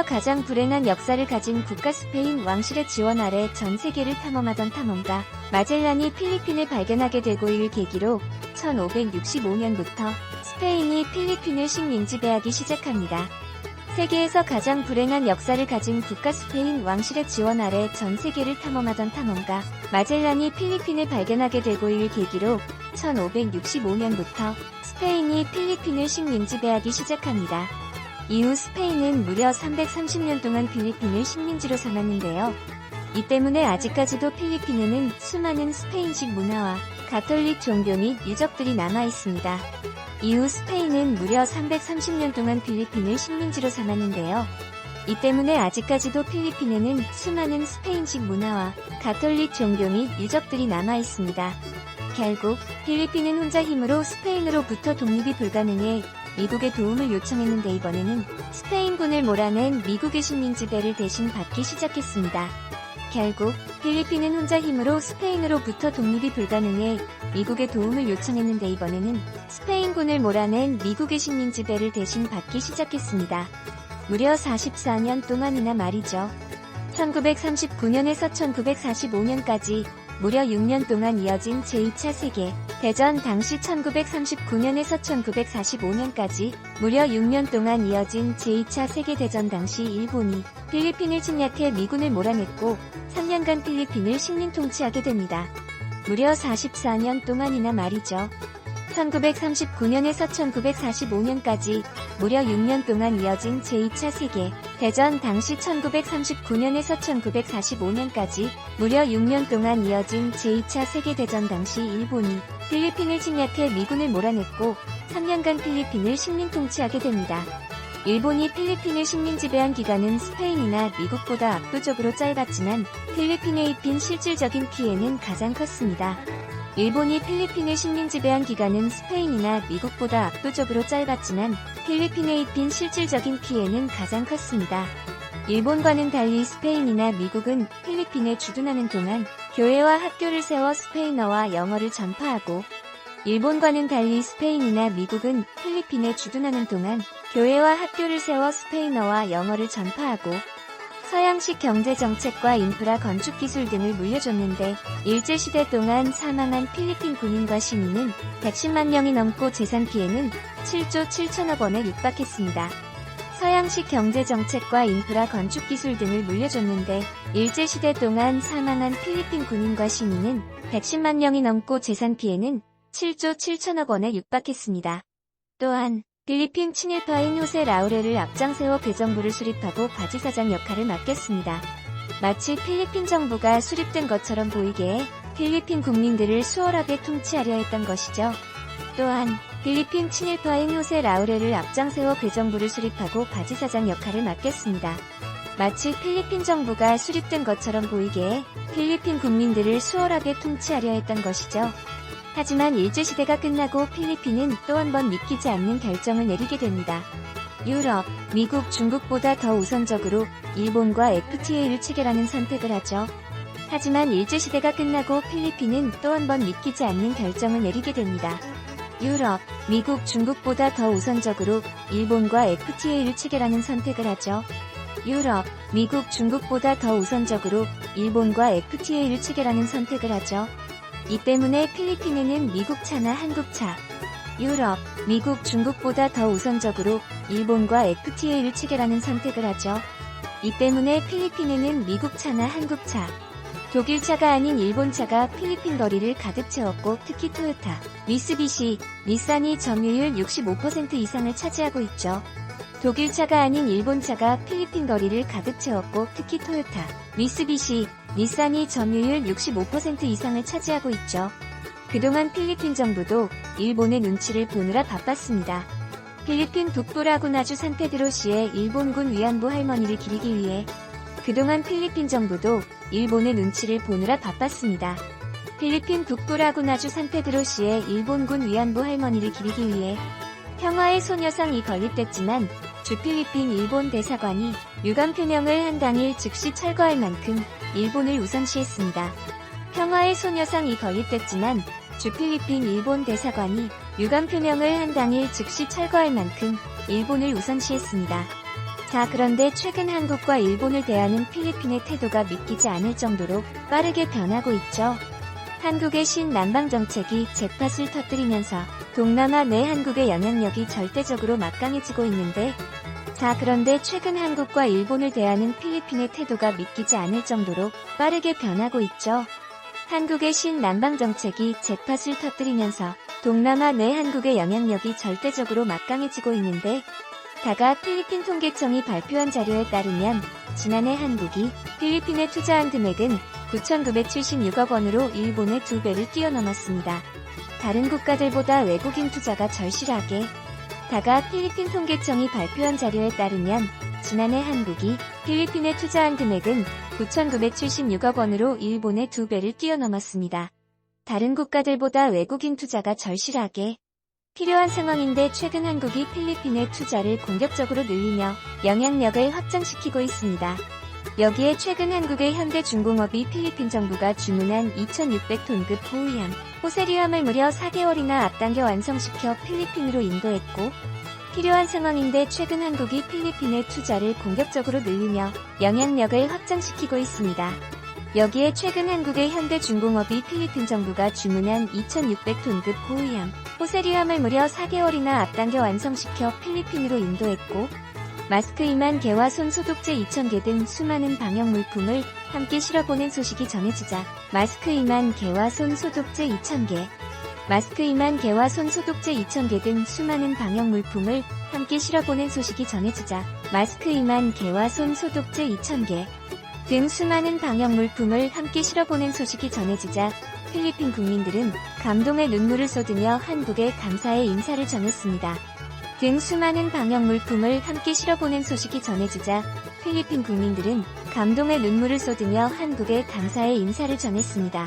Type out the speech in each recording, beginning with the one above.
세계에서 가장 불행한 역사를 가진 국가 스페인 왕실의 지원 아래 전 세계를 탐험하던 탐험가 마젤란이 필리핀을 발견하게 되고 일 계기로 1565년부터 스페인이 필리핀을 식민 지배하기 시작합니다. 세계에서 가장 불행한 역사를 가진 국가 스페인 왕실의 지원 아래 전 세계를 탐험하던 탐험가 마젤란이 필리핀을 발견하게 되고 일 계기로 1565년부터 스페인이 필리핀을 식민 지배하기 시작합니다. 이후 스페인은 무려 330년 동안 필리핀을 식민지로 삼았는데요. 이 때문에 아직까지도 필리핀에는 수많은 스페인식 문화와 가톨릭 종교 및 유적들이 남아 있습니다. 이후 스페인은 무려 330년 동안 필리핀을 식민지로 삼았는데요. 이 때문에 아직까지도 필리핀에는 수많은 스페인식 문화와 가톨릭 종교 및 유적들이 남아 있습니다. 결국 필리핀은 혼자 힘으로 스페인으로부터 독립이 불가능해 미국의 도움을 요청했는데 이번에는 스페인군을 몰아낸 미국의 식민지배를 대신 받기 시작했습니다. 결국 필리핀은 혼자 힘으로 스페인으로부터 독립이 불가능해 미국의 도움을 요청했는데 이번에는 스페인군을 몰아낸 미국의 식민지배를 대신 받기 시작했습니다. 무려 44년 동안이나 말이죠. 1939년에서 1945년까지 무려 6년 동안 이어진 제2차 세계 대전 당시 1939년에서 1945년까지 무려 6년 동안 이어진 제2차 세계대전 당시 일본이 필리핀을 침략해 미군을 몰아냈고 3년간 필리핀을 식민 통치하게 됩니다. 무려 44년 동안이나 말이죠. 1939년에서 1945년까지 무려 6년 동안 이어진 제2차 세계 대전 당시 1939년에서 1945년까지 무려 6년 동안 이어진 제2차 세계대전 당시 일본이 필리핀을 침략해 미군을 몰아냈고 3년간 필리핀을 식민 통치하게 됩니다. 일본이 필리핀을 식민 지배한 기간은 스페인이나 미국보다 압도적으로 짧았지만 필리핀에 입힌 실질적인 피해는 가장 컸습니다. 일본이 필리핀을 식민 지배한 기간은 스페인이나 미국보다 압도적으로 짧았지만 필리핀에 입힌 실질적인 피해는 가장 컸습니다. 일본과는 달리 스페인이나 미국은 필리핀에 주둔하는 동안 교회와 학교를 세워 스페인어와 영어를 전파하고 일본과는 달리 스페인이나 미국은 필리핀에 주둔하는 동안 교회와 학교를 세워 스페인어와 영어를 전파하고 서양식 경제 정책과 인프라 건축 기술 등을 물려줬는데 일제시대 동안 사망한 필리핀 군인과 시민은 110만 명이 넘고 재산 피해는 7조 7천억 원에 육박했습니다. 서양식 경제 정책과 인프라 건축 기술 등을 물려줬는데 일제시대 동안 사망한 필리핀 군인과 시민은 110만 명이 넘고 재산 피해는 7조 7천억 원에 육박했습니다. 또한 필리핀 친일파인 호세 라우레를 앞장세워 배정부를 수립하고 바지사장 역할을 맡겼습니다. 마치 필리핀 정부가 수립된 것처럼 보이게 해 필리핀 국민들을 수월하게 통치하려 했던 것이죠. 또한 필리핀 친일파인 호세 라우레를 앞장세워 배정부를 수립하고 바지사장 역할을 맡겼습니다. 마치 필리핀 정부가 수립된 것처럼 보이게 해 필리핀 국민들을 수월하게 통치하려 했던 것이죠. 하지만 일제시대가 끝나고 필리핀은 또 한 번 믿기지 않는 결정을 내리게 됩니다. 유럽, 미국, 중국보다 더 우선적으로 일본과 FTA를 체결하는 선택을 하죠. 하지만 일제시대가 끝나고 필리핀은 또 한 번 믿기지 않는 결정을 내리게 됩니다. 유럽, 미국, 중국보다 더 우선적으로 일본과 FTA를 체결하는 선택을 하죠. 유럽, 미국, 중국보다 더 우선적으로 일본과 FTA를 체결하는 선택을 하죠. 이 때문에 필리핀에는 미국차나 한국차, 유럽, 미국, 중국보다 더 우선적으로 일본과 FTA를 체결하는 선택을 하죠. 이 때문에 필리핀에는 미국차나 한국차, 독일차가 아닌 일본차가 필리핀 거리를 가득 채웠고 특히 토요타, 미쓰비시, 닛산이 점유율 65% 이상을 차지하고 있죠. 독일차가 아닌 일본차가 필리핀 거리를 가득 채웠고 특히 토요타, 미쓰비시, 닛산이 점유율 65% 이상을 차지하고 있죠. 그동안 필리핀 정부도 일본의 눈치를 보느라 바빴습니다. 필리핀 북부라구나주 산페드로시의 일본군 위안부 할머니를 기리기 위해 그동안 필리핀 정부도 일본의 눈치를 보느라 바빴습니다. 필리핀 북부라구나주 산페드로시의 일본군 위안부 할머니를 기리기 위해 평화의 소녀상이 건립됐지만 주필리핀 일본 대사관이 유감 표명을 한 당일 즉시 철거할 만큼 일본을 우선시했습니다. 평화의 소녀상이 건립됐지만 주필리핀 일본 대사관이 유감 표명을 한 당일 즉시 철거할 만큼 일본을 우선시했습니다. 자, 그런데 최근 한국과 일본을 대하는 필리핀의 태도가 믿기지 않을 정도로 빠르게 변하고 있죠. 한국의 신남방 정책이 잭팟을 터뜨리면서 동남아 내 한국의 영향력이 절대적으로 막강해지고 있는데 자, 그런데 최근 한국과 일본을 대하는 필리핀의 태도가 믿기지 않을 정도로 빠르게 변하고 있죠. 한국의 신남방 정책이 잭팟을 터뜨리면서 동남아 내 한국의 영향력이 절대적으로 막강해지고 있는데 다가 필리핀 통계청이 발표한 자료에 따르면 지난해 한국이 필리핀에 투자한 금액은 9,976억 원으로 일본의 두 배를 뛰어넘었습니다. 다른 국가들보다 외국인 투자가 절실하게 다가 필리핀 통계청이 발표한 자료에 따르면 지난해 한국이 필리핀에 투자한 금액은 9,976억 원으로 일본의 두 배를 뛰어넘었습니다. 다른 국가들보다 외국인 투자가 절실하게 필요한 상황인데 최근 한국이 필리핀의 투자를 공격적으로 늘리며 영향력을 확장시키고 있습니다. 여기에 최근 한국의 현대중공업이 필리핀 정부가 주문한 2,600톤급 호위함, 호세리함을 무려 4개월이나 앞당겨 완성시켜 필리핀으로 인도했고, 필요한 상황인데 최근 한국이 필리핀의 투자를 공격적으로 늘리며 영향력을 확장시키고 있습니다. 여기에 최근 한국의 현대중공업이 필리핀 정부가 주문한 2,600톤급 호위함, 호세리함을 무려 4개월이나 앞당겨 완성시켜 필리핀으로 인도했고, 마스크 2만 개와 손 소독제 2,000개 등 수많은 방역 물품을 함께 실어보낸 소식이 전해지자 마스크 2만 개와 손 소독제 2,000개, 마스크 2만 개와 손 소독제 2,000개 등 수많은 방역 물품을 함께 실어보낸 소식이 전해지자 마스크 2만 개와 손 소독제 2,000개 등 수많은 방역 물품을 함께 실어보낸 소식이 전해지자 필리핀 국민들은 감동의 눈물을 쏟으며 한국에 감사의 인사를 전했습니다. 등 수많은 방역 물품을 함께 실어보낸 소식이 전해지자 필리핀 국민들은 감동의 눈물을 쏟으며 한국에 감사의 인사를 전했습니다.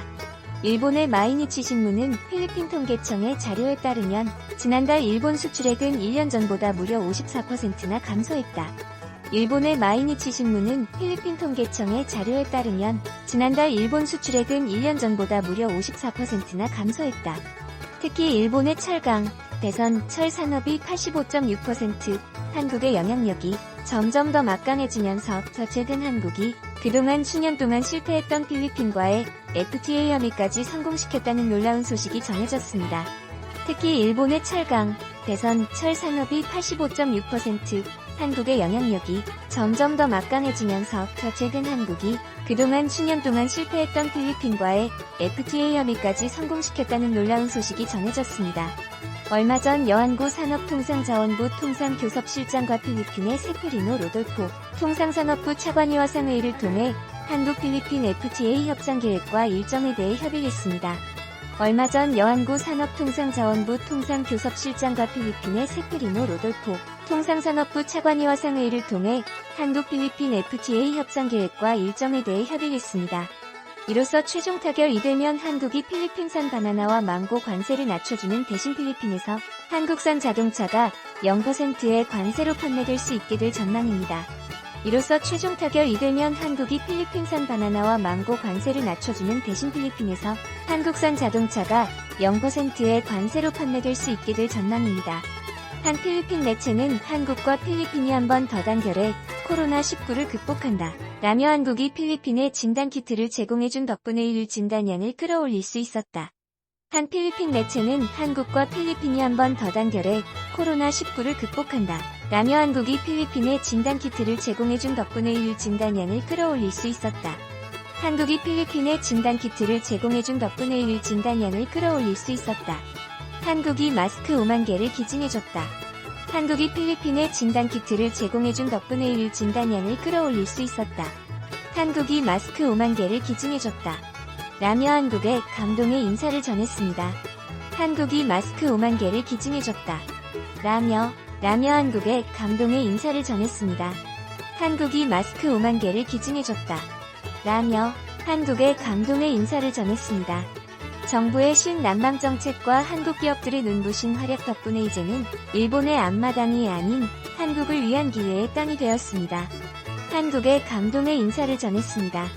일본의 마이니치 신문은 필리핀 통계청의 자료에 따르면 지난달 일본 수출액은 1년 전보다 무려 54%나 감소했다. 일본의 마이니치 신문은 필리핀 통계청의 자료에 따르면 지난달 일본 수출액은 1년 전보다 무려 54%나 감소했다. 특히 일본의 철강, 대선, 철 산업이 85.6%, 한국의 영향력이 점점 더 막강해지면서 저 최근 한국이 그동안 수년 동안 실패했던 필리핀과의 FTA 협의까지 성공시켰다는 놀라운 소식이 전해졌습니다. 특히 일본의 철강, 대선, 철 산업이 85.6%, 한국의 영향력이 점점 더 막강해지면서 저 최근 한국이 그동안 수년 동안 실패했던 필리핀과의 FTA 협의까지 성공시켰다는 놀라운 소식이 전해졌습니다. 얼마 전 여한구 산업통상자원부 통상교섭실장과 필리핀의 세페리노 로돌포 통상산업부 차관위와 상회의를 통해 한국 필리핀 FTA 협상 계획과 일정에 대해 협의했습니다. 얼마 전 여한구 산업통상자원부 통상교섭실장과 필리핀의 세페리노 로돌포 통상산업부 차관위와 상회의를 통해 한국 필리핀 FTA 협상 계획과 일정에 대해 협의했습니다. 이로써 최종 타결 이 되면 한국이 필리핀산 바나나와 망고 관세를 낮춰주는 대신 필리핀에서 한국산 자동차가 0%의 관세로 판매될 수 있게 될 전망입니다. 이로써 최종 타결 이 되면 한국이 필리핀산 바나나와 망고 관세를 낮춰주는 대신 필리핀에서 한국산 자동차가 0%의 관세로 판매될 수 있게 될 전망입니다. 한 필리핀 매체는 한국과 필리핀이 한 번 더 단결해 코로나19를 극복한다. 라며 한국이 필리핀에 진단키트를 제공해준 덕분에 일 진단량을 끌어올릴 수 있었다. 한 필리핀 매체는 한국과 필리핀이 한 번 더 단결해 코로나19를 극복한다. 라며 한국이 필리핀에 진단키트를 제공해준 덕분에 일 진단량을 끌어올릴 수 있었다. 한국이 필리핀에 진단키트를 제공해준 덕분에 일 진단량을 끌어올릴 수 있었다. 한국이 마스크 5만 개를 기증해줬다. 한국이 필리핀에 진단 키트를 제공해준 덕분에 일 진단량을 끌어올릴 수 있었다. 한국이 마스크 5만 개를 기증해줬다. 라며 한국에 감동의 인사를 전했습니다. 한국이 마스크 5만 개를 기증해줬다. 라며, 라며 한국에 감동의 인사를 전했습니다. 한국이 마스크 5만 개를 기증해줬다. 라며, 한국에 감동의 인사를 전했습니다. 정부의 신남방 정책과 한국 기업들의 눈부신 활약 덕분에 이제는 일본의 앞마당이 아닌 한국을 위한 기회의 땅이 되었습니다. 한국에 감동의 인사를 전했습니다.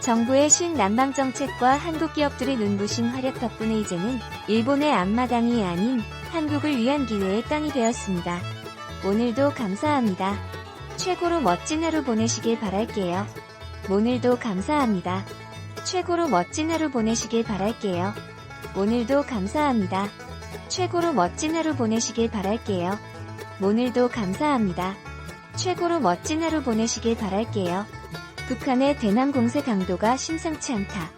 정부의 신남방 정책과 한국 기업들의 눈부신 활약 덕분에 이제는 일본의 앞마당이 아닌 한국을 위한 기회의 땅이 되었습니다. 오늘도 감사합니다. 최고로 멋진 하루 보내시길 바랄게요. 오늘도 감사합니다. 최고로 멋진 하루 보내시길 바랄게요. 오늘도 감사합니다. 최고로 멋진 하루 보내시길 바랄게요. 오늘도 감사합니다. 최고로 멋진 하루 보내시길 바랄게요. 북한의 대남 공세 강도가 심상치 않다.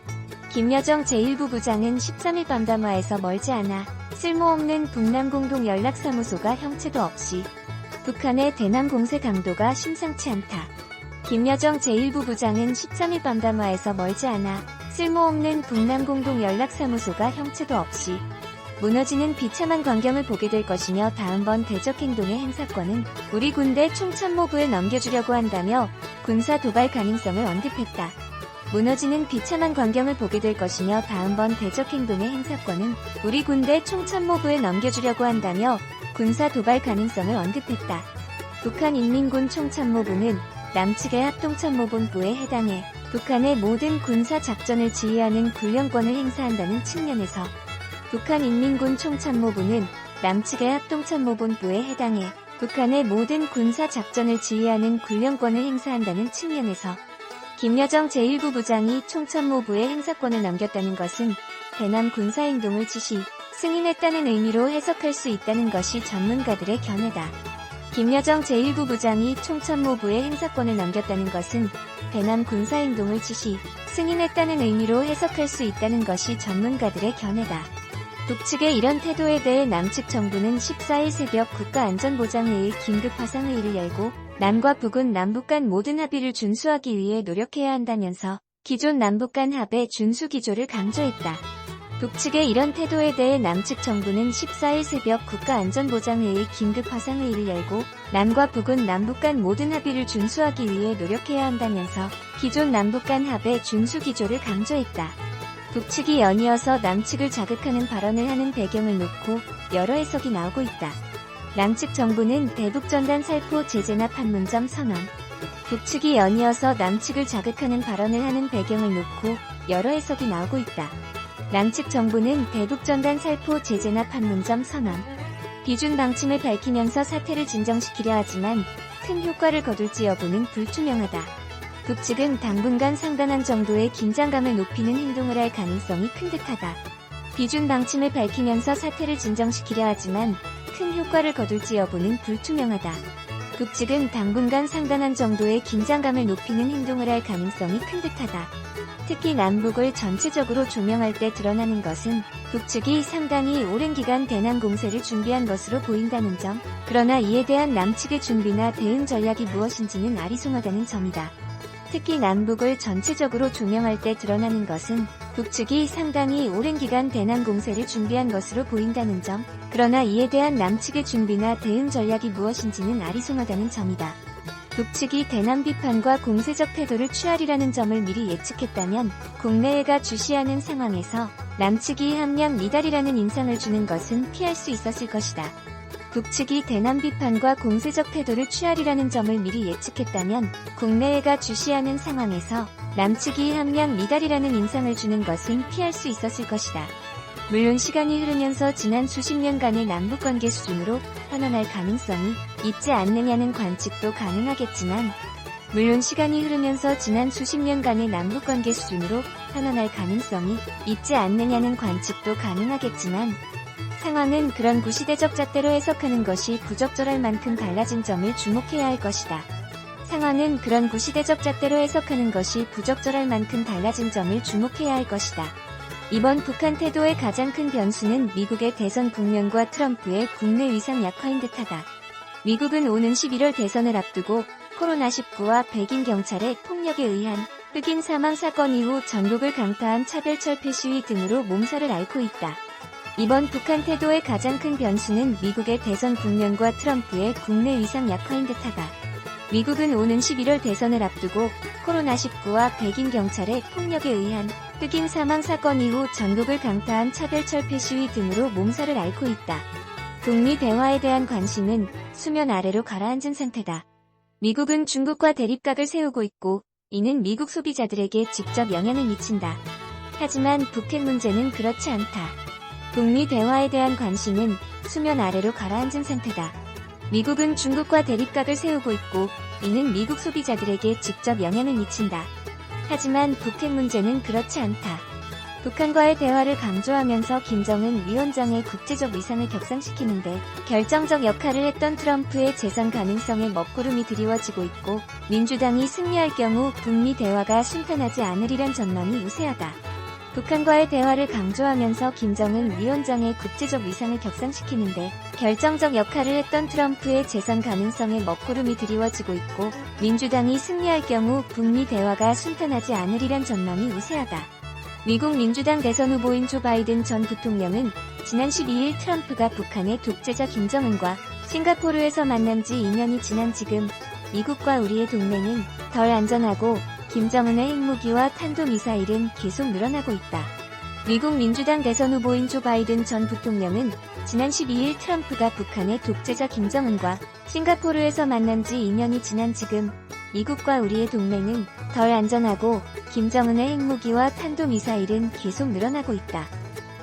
김여정 제1부부장은 13일 밤담화에서 멀지 않아 쓸모없는 북남 공동 연락사무소가 형체도 없이 북한의 대남 공세 강도가 심상치 않다. 김여정 제1부 부장은 13일 밤담화에서 멀지 않아 쓸모없는 북남 공동 연락사무소가 형체도 없이 무너지는 비참한 광경을 보게 될 것이며 다음번 대적 행동의 행사권은 우리 군대 총참모부에 넘겨주려고 한다며 군사 도발 가능성을 언급했다. 무너지는 비참한 광경을 보게 될 것이며 다음번 대적 행동의 행사권은 우리 군대 총참모부에 넘겨주려고 한다며 군사 도발 가능성을 언급했다. 북한 인민군 총참모부는 남측의 합동참모본부에 해당해 북한의 모든 군사 작전을 지휘하는 군령권을 행사한다는 측면에서 북한 인민군 총참모부는 남측의 합동참모본부에 해당해 북한의 모든 군사 작전을 지휘하는 군령권을 행사한다는 측면에서 김여정 제1부 부장이 총참모부에 행사권을 넘겼다는 것은 대남 군사행동을 지시, 승인했다는 의미로 해석할 수 있다는 것이 전문가들의 견해다. 김여정 제1부부장이 총참모부에 행사권을 넘겼다는 것은 대남 군사행동을 지시, 승인했다는 의미로 해석할 수 있다는 것이 전문가들의 견해다. 북측의 이런 태도에 대해 남측 정부는 14일 새벽 국가안전보장회의 긴급 화상회의를 열고 남과 북은 남북 간 모든 합의를 준수하기 위해 노력해야 한다면서 기존 남북 간 합의 준수 기조를 강조했다. 북측의 이런 태도에 대해 남측 정부는 14일 새벽 국가안전보장회의 긴급 화상회의를 열고 남과 북은 남북 간 모든 합의를 준수하기 위해 노력해야 한다면서 기존 남북 간 합의 준수 기조를 강조했다. 북측이 연이어서 남측을 자극하는 발언을 하는 배경을 놓고 여러 해석이 나오고 있다. 남측 정부는 대북 전단 살포 제재나 판문점 선언. 북측이 연이어서 남측을 자극하는 발언을 하는 배경을 놓고 여러 해석이 나오고 있다. 남측 정부는 대북 전단 살포 제재나 판문점 선언. 비준 방침을 밝히면서 사태를 진정시키려 하지만 큰 효과를 거둘지 여부는 불투명하다. 북측은 당분간 상당한 정도의 긴장감을 높이는 행동을 할 가능성이 큰 듯하다. 비준 방침을 밝히면서 사태를 진정시키려 하지만 큰 효과를 거둘지 여부는 불투명하다. 북측은 당분간 상당한 정도의 긴장감을 높이는 행동을 할 가능성이 큰 듯하다. 특히 남북을 전체적으로 조명할 때 드러나는 것은 북측이 상당히 오랜 기간 대남 공세를 준비한 것으로 보인다는 점, 그러나 이에 대한 남측의 준비나 대응 전략이 무엇인지는 아리송하다는 점이다. 특히 남북을 전체적으로 조명할 때 드러나는 것은 북측이 상당히 오랜 기간 대남 공세를 준비한 것으로 보인다는 점, 그러나 이에 대한 남측의 준비나 대응 전략이 무엇인지는 아리송하다는 점이다. 북측이 대남 비판과 공세적 태도를 취하리라는 점을 미리 예측했다면 국내외가 주시하는 상황에서 남측이 함량 미달이라는 인상을 주는 것은 피할 수 있었을 것이다. 북측이 대남 비판과 공세적 태도를 취하리라는 점을 미리 예측했다면 국내외가 주시하는 상황에서 남측이 함량 미달이라는 인상을 주는 것은 피할 수 있었을 것이다. 물론 시간이 흐르면서 지난 수십 년간의 남북관계 수준으로 환원할 가능성이 있지 않느냐는 관측도 가능하겠지만 물론 시간이 흐르면서 지난 수십 년간의 남북관계 수준으로 환원할 가능성이 있지 않느냐는 관측도 가능하겠지만 상황은 그런 구시대적 잣대로 해석하는 것이 부적절할 만큼 달라진 점을 주목해야 할 것이다. 상황은 그런 구시대적 잣대로 해석하는 것이 부적절할 만큼 달라진 점을 주목해야 할 것이다. 이번 북한 태도의 가장 큰 변수는 미국의 대선 국면과 트럼프의 국내 위상 약화인 듯하다. 미국은 오는 11월 대선을 앞두고 코로나19와 백인 경찰의 폭력에 의한 흑인 사망 사건 이후 전국을 강타한 차별철폐 시위 등으로 몸살을 앓고 있다. 이번 북한 태도의 가장 큰 변수는 미국의 대선 국면과 트럼프의 국내 위상 약화인 듯하다. 미국은 오는 11월 대선을 앞두고 코로나19와 백인 경찰의 폭력에 의한 흑인 사망 사건 이후 전국을 강타한 차별철폐 시위 등으로 몸살을 앓고 있다. 북미 대화에 대한 관심은 수면 아래로 가라앉은 상태다. 미국은 중국과 대립각을 세우고 있고 이는 미국 소비자들에게 직접 영향을 미친다. 하지만 북핵 문제는 그렇지 않다. 북미 대화에 대한 관심은 수면 아래로 가라앉은 상태다. 미국은 중국과 대립각을 세우고 있고 이는 미국 소비자들에게 직접 영향을 미친다. 하지만 북핵 문제는 그렇지 않다. 북한과의 대화를 강조하면서 김정은 위원장의 국제적 위상을 격상시키는데 결정적 역할을 했던 트럼프의 재선 가능성에 먹구름이 드리워지고 있고 민주당이 승리할 경우 북미 대화가 순탄하지 않으리란 전망이 우세하다. 북한과의 대화를 강조하면서 김정은 위원장의 국제적 위상을 격상시키는데 결정적 역할을 했던 트럼프의 재선 가능성에 먹구름이 드리워지고 있고 민주당이 승리할 경우 북미 대화가 순탄하지 않으리란 전망이 우세하다. 미국 민주당 대선 후보인 조 바이든 전 부통령은 지난 12일 트럼프가 북한의 독재자 김정은과 싱가포르에서 만난 지 2년이 지난 지금 미국과 우리의 동맹은 덜 안전하고 김정은의 핵무기와 탄도미사일은 계속 늘어나고 있다. 미국 민주당 대선 후보인 조 바이든 전 부통령은 지난 12일 트럼프가 북한의 독재자 김정은과 싱가포르에서 만난 지 2년이 지난 지금 미국과 우리의 동맹은 덜 안전하고 김정은의 핵무기와 탄도미사일은 계속 늘어나고 있다.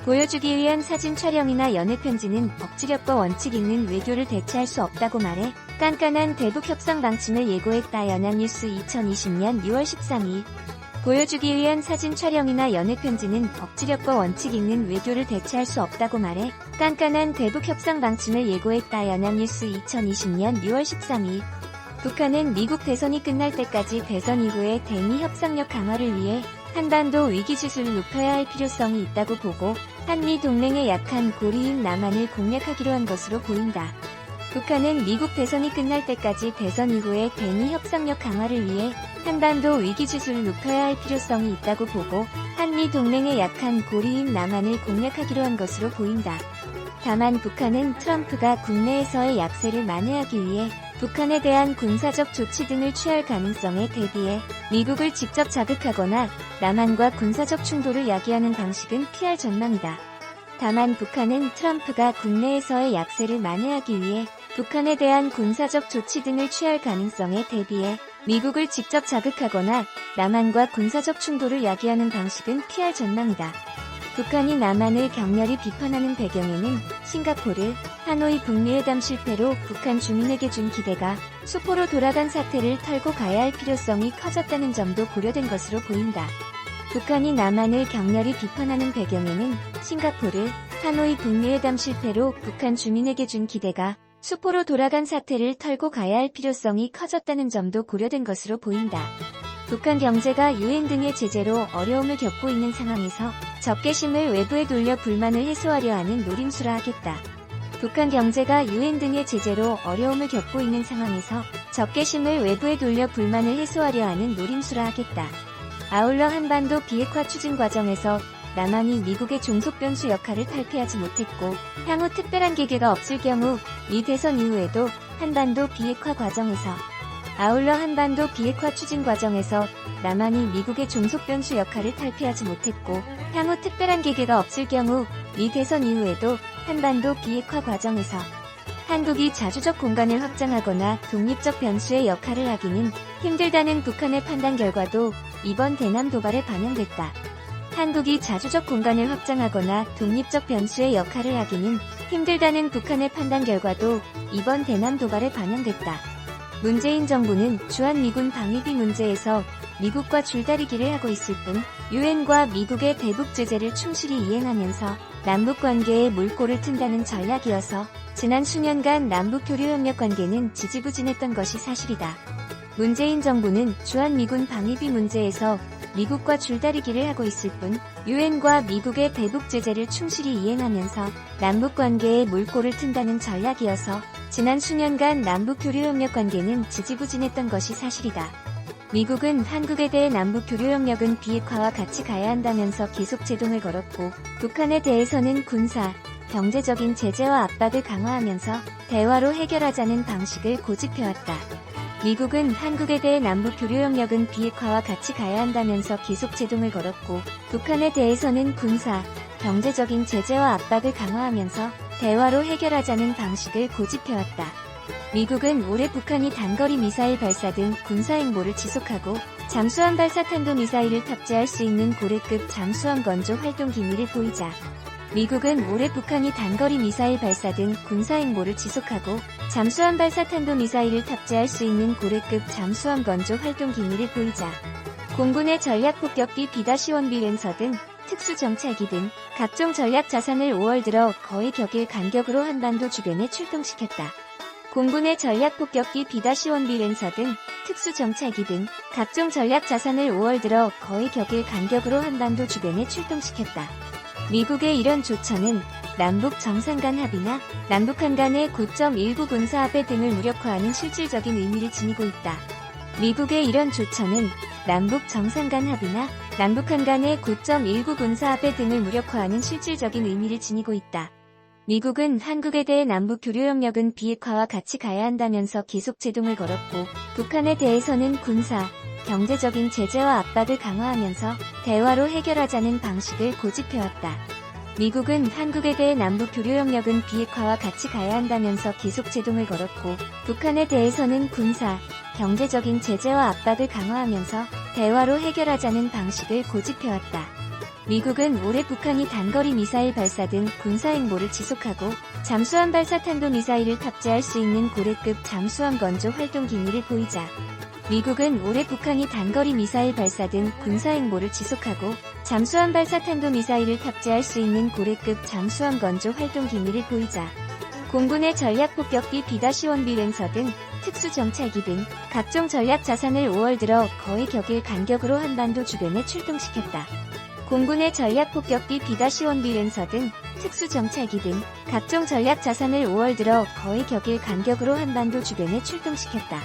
보여주기 위한 사진 촬영이나 연애 편지는 억지력과 원칙 있는 외교를 대체할 수 없다고 말해 깐깐한 대북 협상 방침을 예고했다. 연합뉴스 2020년 6월 13일 보여주기 위한 사진 촬영이나 연애 편지는 억지력과 원칙 있는 외교를 대체할 수 없다고 말해 깐깐한 대북 협상 방침을 예고했다. 연합뉴스 2020년 6월 13일 북한은 미국 대선이 끝날 때까지 대선 이후의 대미 협상력 강화를 위해 한반도 위기 지수를 높여야 할 필요성이 있다고 보고 한미 동맹의 약한 고리인 남한을 공략하기로 한 것으로 보인다. 북한은 미국 대선이 끝날 때까지 대선 이후의 대미 협상력 강화를 위해 한반도 위기 지수를 높여야 할 필요성이 있다고 보고 한미 동맹의 약한 고리인 남한을 공략하기로 한 것으로 보인다. 다만 북한은 트럼프가 국내에서의 약세를 만회하기 위해 북한에 대한 군사적 조치 등을 취할 가능성에 대비해 미국을 직접 자극하거나 남한과 군사적 충돌을 야기하는 방식은 피할 전망이다. 다만 북한은 트럼프가 국내에서의 약세를 만회하기 위해 북한에 대한 군사적 조치 등을 취할 가능성에 대비해 미국을 직접 자극하거나 남한과 군사적 충돌을 야기하는 방식은 피할 전망이다. 북한이 남한을 격렬히 비판하는 배경에는 싱가포르, 하노이 북미회담 실패로 북한 주민에게 준 기대가 수포로 돌아간 사태를 털고 가야 할 필요성이 커졌다는 점도 고려된 것으로 보인다. 북한이 남한을 격렬히 비판하는 배경에는 싱가포르, 하노이 북미회담 실패로 북한 주민에게 준 기대가 수포로 돌아간 사태를 털고 가야 할 필요성이 커졌다는 점도 고려된 것으로 보인다. 북한 경제가 유엔 등의 제재로 어려움을 겪고 있는 상황에서 적개심을 외부에 돌려 불만을 해소하려 하는 노림수라 하겠다. 북한 경제가 유엔 등의 제재로 어려움을 겪고 있는 상황에서 적개심을 외부에 돌려 불만을 해소하려 하는 노림수라 하겠다. 아울러 한반도 비핵화 추진 과정에서 남한이 미국의 종속 변수 역할을 탈피하지 못했고 향후 특별한 계기가 없을 경우 미 대선 이후에도 한반도 비핵화 과정에서 아울러 한반도 비핵화 추진 과정에서 남한이 미국의 종속 변수 역할을 탈피하지 못했고 향후 특별한 계기가 없을 경우 미 대선 이후에도 한반도 비핵화 과정에서 한국이 자주적 공간을 확장하거나 독립적 변수의 역할을 하기는 힘들다는 북한의 판단 결과도 이번 대남 도발에 반영됐다. 한국이 자주적 공간을 확장하거나 독립적 변수의 역할을 하기는 힘들다는 북한의 판단 결과도 이번 대남 도발에 반영됐다. 문재인 정부는 주한미군 방위비 문제에서 미국과 줄다리기를 하고 있을 뿐 유엔과 미국의 대북 제재를 충실히 이행하면서 남북 관계에 물꼬를 튼다는 전략이어서 지난 수년간 남북 교류 협력 관계는 지지부진했던 것이 사실이다. 문재인 정부는 주한미군 방위비 문제에서 미국과 줄다리기를 하고 있을 뿐 유엔과 미국의 대북 제재를 충실히 이행하면서 남북 관계에 물꼬를 튼다는 전략이어서 지난 수년간 남북 교류 협력 관계는 지지부진했던 것이 사실이다. 미국은 한국에 대해 남북 교류 협력은 비핵화와 같이 가야 한다면서 계속 제동을 걸었고 북한에 대해서는 군사, 경제적인 제재와 압박을 강화하면서 대화로 해결하자는 방식을 고집해왔다. 미국은 한국에 대해 남북 교류 협력은 비핵화와 같이 가야 한다면서 계속 제동을 걸었고 북한에 대해서는 군사, 경제적인 제재와 압박을 강화하면서 대화로 해결하자는 방식을 고집해왔다. 미국은 올해 북한이 단거리 미사일 발사 등 군사 행보를 지속하고 잠수함 발사 탄도 미사일을 탑재할 수 있는 고래급 잠수함 건조 활동 기미를 보이자 미국은 올해 북한이 단거리 미사일 발사 등 군사 행보를 지속하고 잠수함 발사 탄도 미사일을 탑재할 수 있는 고래급 잠수함 건조 활동 기밀을 보이자 공군의 전략 폭격기 비다시원 비행서 등 특수 정찰기 등 각종 전략 자산을 5월 들어 거의 격일 간격으로 한반도 주변에 출동시켰다. 공군의 전략 폭격기 비다시원 비행서 등 특수 정찰기 등 각종 전략 자산을 5월 들어 거의 격일 간격으로 한반도 주변에 출동시켰다. 미국의 이런 조처는 남북 정상 간 합의나 남북한 간의 9.19 군사합의 등을 무력화하는 실질적인 의미를 지니고 있다. 미국의 이런 조처는 남북 정상 간 합의나 남북한 간의 9.19 군사합의 등을 무력화하는 실질적인 의미를 지니고 있다. 미국은 한국에 대해 남북 교류 협력은 비핵화와 같이 가야 한다면서 계속 제동을 걸었고 북한에 대해서는 군사, 경제적인 제재와 압박을 강화하면서 대화로 해결하자는 방식을 고집해왔다. 미국은 한국에 대해 남북 교류 협력은 비핵화와 같이 가야 한다면서 계속 제동을 걸었고 북한에 대해서는 군사, 경제적인 제재와 압박을 강화하면서 대화로 해결하자는 방식을 고집해왔다. 미국은 올해 북한이 단거리 미사일 발사 등 군사 행보를 지속하고 잠수함 발사 탄도 미사일을 탑재할 수 있는 고래급 잠수함 건조 활동 기밀을 보이자 미국은 올해 북한이 단거리 미사일 발사 등 군사 행보를 지속하고 잠수함 발사 탄도 미사일을 탑재할 수 있는 고래급 잠수함 건조 활동 기밀을 보이자 공군의 전략 폭격기 비다시원 비행서 등 특수 정찰기 등 각종 전략 자산을 5월 들어 거의 격일 간격으로 한반도 주변에 출동시켰다. 공군의 전략 폭격기 비다시원 비행서 등 특수 정찰기 등 각종 전략 자산을 5월 들어 거의 격일 간격으로 한반도 주변에 출동시켰다.